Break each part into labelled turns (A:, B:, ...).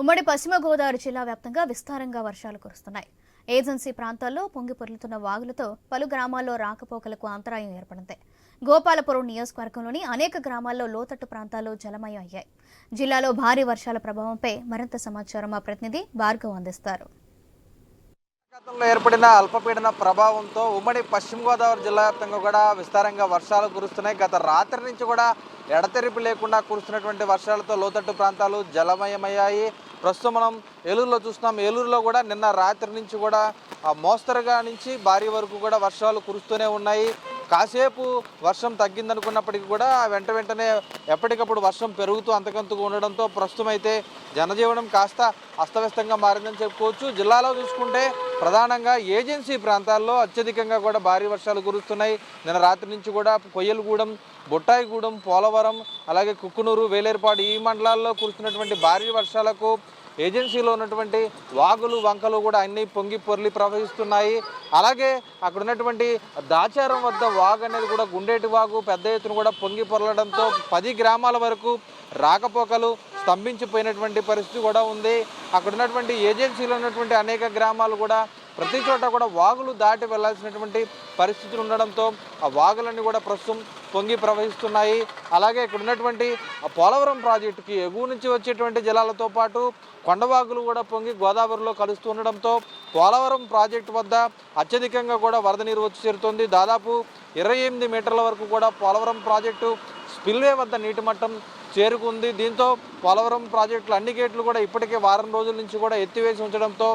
A: ఉమ్మడి పశ్చిమ గోదావరి జిల్లా వ్యాప్తంగా విస్తారంగా వర్షాలు కురుస్తున్నాయి ఏజెన్సీ ప్రాంతాల్లో పొంగి పొర్లుతున్న వాగులతో పలు గ్రామాల్లో రాకపోకలకు అంతరాయం ఏర్పడింది గోపాలపురం నియోజకవర్గంలోని అనేక గ్రామాల్లో లోతట్టు ప్రాంతాలు జలమయం అయ్యాయి జిల్లాలో భారీ వర్షాల ప్రభావంపై మరింత సమాచారం మా ప్రతినిధి భార్గవ్ అందిస్తారు
B: గతంలో ఏర్పడిన అల్పపీడన ప్రభావంతో ఉమ్మడి పశ్చిమ గోదావరి జిల్లా వ్యాప్తంగా కూడా విస్తారంగా వర్షాలు కురుస్తున్నాయి గత రాత్రి నుంచి కూడా ఎడతెరిపి లేకుండా కురుస్తున్నటువంటి వర్షాలతో లోతట్టు ప్రాంతాలు జలమయమయ్యాయి ప్రస్తుతం మనం ఏలూరులో చూస్తున్నాం ఏలూరులో కూడా నిన్న రాత్రి నుంచి కూడా మోస్తరుగా నుంచి భారీ వరకు కూడా వర్షాలు కురుస్తూనే ఉన్నాయి కాసేపు వర్షం తగ్గిందనుకున్నప్పటికీ కూడా వెంట వెంటనే ఎప్పటికప్పుడు వర్షం పెరుగుతూ అంతకంతకు ఉండడంతో ప్రస్తుతం అయితే జనజీవనం కాస్త అస్తవ్యస్తంగా మారిందని చెప్పుకోవచ్చు జిల్లాలో చూసుకుంటే ప్రధానంగా ఏజెన్సీ ప్రాంతాల్లో అత్యధికంగా కూడా భారీ వర్షాలు కురుస్తున్నాయి నిన్న రాత్రి నుంచి కూడా కొయ్యలగూడెం బొట్టాయిగూడెం పోలవరం అలాగే కుక్కునూరు వేలేరుపాడు ఈ మండలాల్లో కురుస్తున్నటువంటి భారీ వర్షాలకు ఏజెన్సీలో ఉన్నటువంటి వాగులు వంకలు కూడా అన్నీ పొంగి పొర్లి ప్రవహిస్తున్నాయి అలాగే అక్కడ ఉన్నటువంటి దాచారం వద్ద వాగు అనేది కూడా గుండేటి వాగు పెద్ద ఎత్తున కూడా పొంగి పొరలడంతో పది గ్రామాల వరకు రాకపోకలు స్తంభించిపోయినటువంటి పరిస్థితి కూడా ఉంది అక్కడ ఉన్నటువంటి ఏజెన్సీలో ఉన్నటువంటి అనేక గ్రామాలు కూడా ప్రతి చోట కూడా వాగులు దాటి వెళ్లాల్సినటువంటి పరిస్థితులు ఉండడంతో ఆ వాగులన్నీ కూడా ప్రస్తుతం పొంగి ప్రవహిస్తున్నాయి అలాగే ఇక్కడ ఉన్నటువంటి పోలవరం ప్రాజెక్టుకి ఎగువ నుంచి వచ్చేటువంటి జలాలతో పాటు కొండవాగులు కూడా పొంగి గోదావరిలో కలుస్తూ ఉండడంతో పోలవరం ప్రాజెక్టు వద్ద అత్యధికంగా కూడా వరద నీరు వచ్చి చేరుతుంది దాదాపు ఇరవై ఎనిమిది మీటర్ల వరకు కూడా పోలవరం ప్రాజెక్టు స్పిల్వే వద్ద నీటి మట్టం చేరుకుంది దీంతో పోలవరం ప్రాజెక్టులు అన్ని గేట్లు కూడా ఇప్పటికే వారం రోజుల నుంచి కూడా ఎత్తివేసి ఉంచడంతో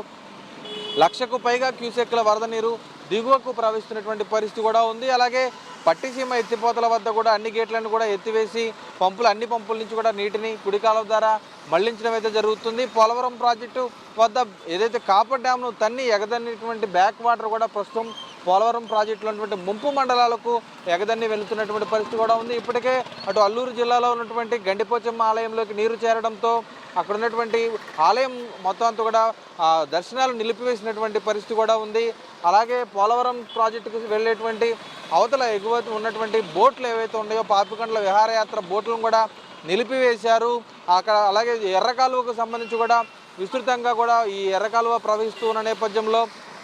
B: లక్షకు పైగా క్యూసెక్ల వరద నీరు దిగువకు ప్రవహిస్తున్నటువంటి పరిస్థితి కూడా ఉంది అలాగే పట్టిసీమ ఎత్తిపోతల వద్ద కూడా అన్ని గేట్లను కూడా ఎత్తివేసి పంపులు అన్ని పంపుల నుంచి కూడా నీటిని కుడికాలం ద్వారా మళ్లించడం అయితే జరుగుతుంది పోలవరం ప్రాజెక్టు వద్ద ఏదైతే కాపర్ డ్యామ్ను తన్ని ఎగదన్నటువంటి బ్యాక్ వాటర్ కూడా ప్రస్తుతం పోలవరం ప్రాజెక్టులో ఉన్నటువంటి ముంపు మండలాలకు ఎగదన్ని వెళుతున్నటువంటి పరిస్థితి కూడా ఉంది ఇప్పటికే అటు అల్లూరు జిల్లాలో ఉన్నటువంటి గండిపోచమ్మ ఆలయంలోకి నీరు చేరడంతో అక్కడ ఉన్నటువంటి ఆలయం మొత్తం అంతా కూడా దర్శనాలు నిలిపివేసినటువంటి పరిస్థితి కూడా ఉంది అలాగే పోలవరం ప్రాజెక్టుకు వెళ్ళేటువంటి అవతల ఎగువ ఉన్నటువంటి బోట్లు ఏవైతే ఉన్నాయో పాపికండ్ల విహారయాత్ర బోట్లు ప్రభుత్వం కూడా నిలిపివేశారు అక్కడ అలాగే ఎర్రకాలువకు సంబంధించి కూడా విస్తృతంగా కూడా ఈ ఎర్రకాలువ ప్రవహిస్తూ ఉన్న నేపథ్యంలో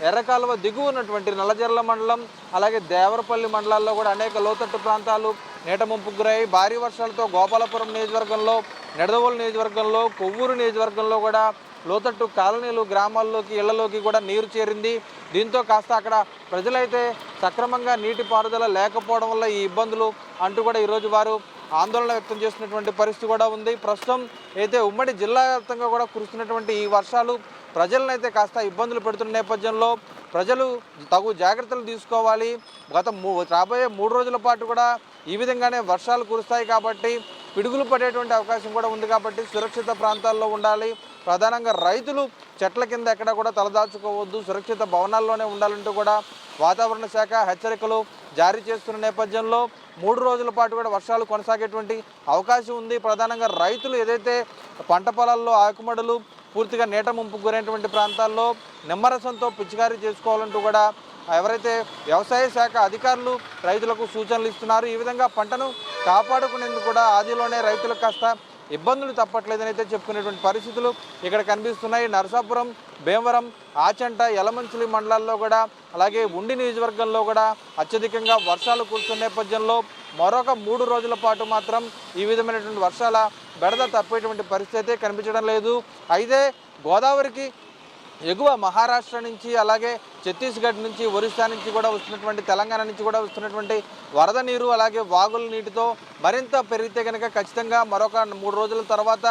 B: ఎర్రకాలువ దిగువ ఉన్నటువంటి నల్లజర్ల మండలం అలాగే దేవరపల్లి మండలాల్లో కూడా అనేక లోతట్టు ప్రాంతాలు నీట ముంపుకు గురయ్యి భారీ వర్షాలతో గోపాలపురం నియోజకవర్గంలో నిడదవోలు నియోజకవర్గంలో కొవ్వూరు నియోజకవర్గంలో కూడా లోతట్టు కాలనీలు గ్రామాల్లోకి ఇళ్లలోకి కూడా నీరు చేరింది దీంతో కాస్త అక్కడ ప్రజలైతే సక్రమంగా నీటి పారుదల లేకపోవడం వల్ల ఈ ఇబ్బందులు అంటూ కూడా ఈరోజు వారు ఆందోళన వ్యక్తం చేస్తున్నటువంటి పరిస్థితి కూడా ఉంది ప్రస్తుతం అయితే ఉమ్మడి జిల్లా వ్యాప్తంగా కూడా కురుస్తున్నటువంటి ఈ వర్షాలు ప్రజలను అయితే కాస్త ఇబ్బందులు పెడుతున్న నేపథ్యంలో ప్రజలు తగు జాగ్రత్తలు తీసుకోవాలి గత మూ రాబోయే మూడు రోజుల పాటు కూడా ఈ విధంగానే వర్షాలు కురుస్తాయి కాబట్టి పిడుగులు పడేటువంటి అవకాశం కూడా ఉంది కాబట్టి సురక్షిత ప్రాంతాల్లో ఉండాలి ప్రధానంగా రైతులు చెట్ల కింద ఎక్కడ కూడా తలదాచుకోవద్దు సురక్షిత భవనాల్లోనే ఉండాలంటూ కూడా వాతావరణ శాఖ హెచ్చరికలు జారీ చేస్తున్న నేపథ్యంలో మూడు రోజుల పాటు కూడా వర్షాలు కొనసాగేటువంటి అవకాశం ఉంది ప్రధానంగా రైతులు ఏదైతే పంట పొలాల్లో ఆకుమడలు పూర్తిగా నీట ముంపు గురైనటువంటి ప్రాంతాల్లో నిమ్మరసంతో పిచ్చికారీ చేసుకోవాలంటూ కూడా ఎవరైతే వ్యవసాయ శాఖ అధికారులు రైతులకు సూచనలు ఇస్తున్నారు ఈ విధంగా పంటను కాపాడుకునేందుకు కూడా ఆదిలోనే రైతులకు కాస్త ఇబ్బందులు తప్పట్లేదని అయితే చెప్పుకునేటువంటి పరిస్థితులు ఇక్కడ కనిపిస్తున్నాయి నరసాపురం భీమవరం ఆచంట యలమంచులి మండలాల్లో కూడా అలాగే ఉండి నియోజకవర్గంలో కూడా అత్యధికంగా వర్షాలు కురుస్తున్న నేపథ్యంలో మరొక మూడు రోజుల పాటు మాత్రం ఈ విధమైనటువంటి వర్షాల బెడద తప్పేటువంటి పరిస్థితి అయితే కనిపించడం లేదు అయితే గోదావరికి ఎగువ మహారాష్ట్ర నుంచి అలాగే ఛత్తీస్గఢ్ నుంచి ఒరిస్సా నుంచి కూడా వస్తున్నటువంటి తెలంగాణ నుంచి కూడా వస్తున్నటువంటి వరద నీరు అలాగే వాగుల నీటితో మరింత పెరిగితే కనుక ఖచ్చితంగా మరొక మూడు రోజుల తర్వాత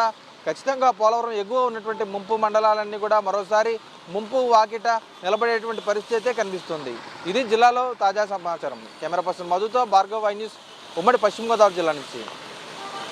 B: ఖచ్చితంగా పోలవరం ఎగువ ఉన్నటువంటి ముంపు మండలాలన్నీ కూడా మరోసారి ముంపు వాకిట నిలబడేటువంటి పరిస్థితి అయితే కనిపిస్తుంది ఇది జిల్లాలో తాజా సమాచారం కెమెరా పర్సన్ మధుతో భార్గవ్ వై న్యూస్ ఉమ్మడి పశ్చిమ గోదావరి జిల్లా నుంచి